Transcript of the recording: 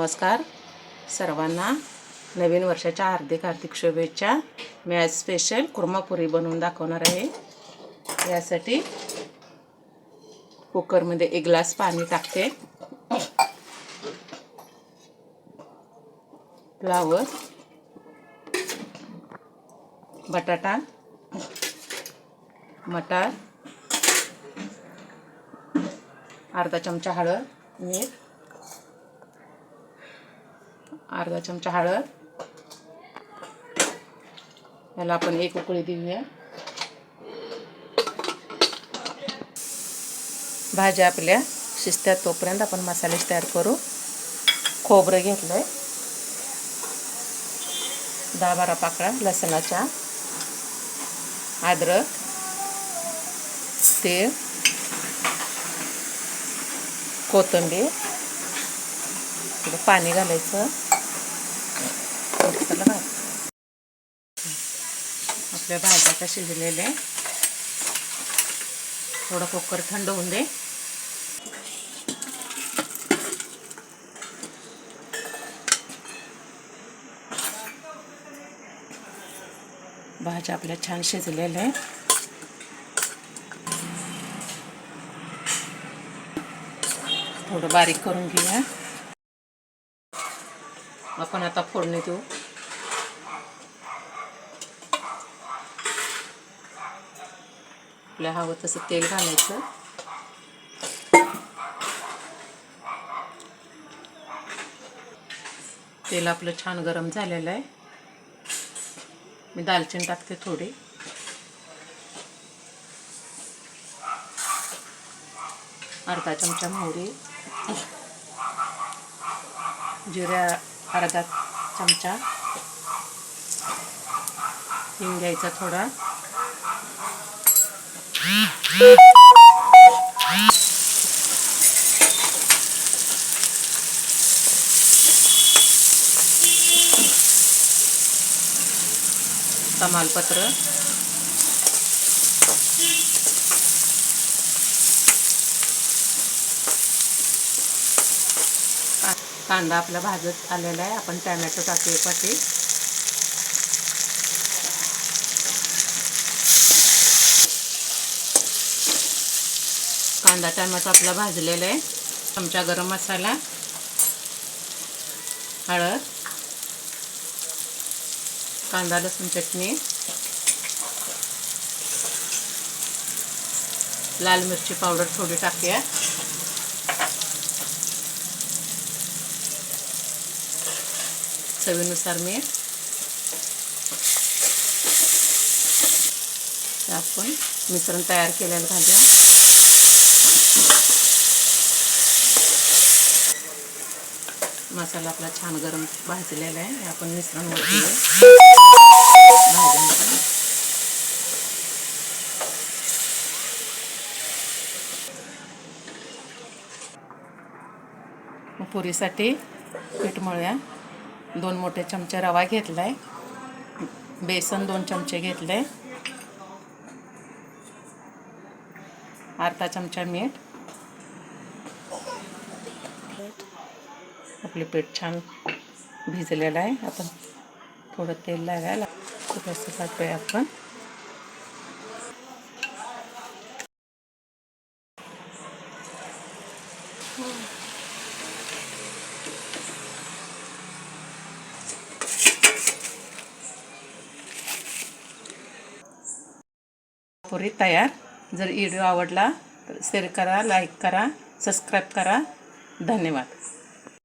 नमस्कार. सर्वांना नवीन वर्षाच्या हार्दिक हार्दिक शुभेच्छा. मी आज स्पेशल कुर्मापुरी बनवून दाखवणार आहे. यासाठी कुकरमध्ये एक ग्लास पाणी टाकते. फ्लावर बटाटा मटार अर्धा चमचा हळद मीठ अर्धा चमचा हळद. याला आपण एक उकळी देऊया. भाज्या आपल्या शिजत्यात तोपर्यंत आपण मसाले तयार करू. खोबरं घेतलंय. दहा बारा पाकळ्या लसणाच्या. अद्रक तेल कोथिंबीर थोडं पाणी घालायचं. मिक्सरला घाल आपल्या भाज्या आता शिजलेल्या थोडं कुकर थंड होऊन दे. भाज्या आपल्या छान शिजलेल्या आहे थोडं बारीक करून घेऊया. आपण आता फोडणी देऊ. आपल्या हवं तसं तेल घालायचं. तेल आपलं छान गरम झालेलं आहे. मी दालचिनी टाकते थोडी. अर्धा चमचा मोहरी. जिऱ्या अर्धा चमचा हिंग घ्यायचा थोडा. तमालपत्र. कांदा आपला भाजत आलेला आहे. आपण टॅमॅटो टाकूया पाठी कांदा टॅमॅटो आपला भाजलेला आहे. चमचा गरम मसाला हळद कांदा लसूण चटणी लाल मिरची पावडर थोडी टाकूया. चवीनुसार मीठ. आपण मिश्रण तयार केलेलं घालूया. मसाला आपला छान गरम भाजलेला आहे. आपण मिश्रण वरती पुरीसाठी पीठ मळूया. दोन मोठे चमचे रवा घेतला आहे बेसन दोन चमचे घेतले. अर्धा चमचा मीठ. आपले पीठ छान भिजलेलं आहे. आपण थोडं तेल लागायला थोडंसं टाकूया आपण पुरी तयार. जर व्हिडिओ आवडला तर शेअर करा लाईक करा सबस्क्राईब करा. धन्यवाद.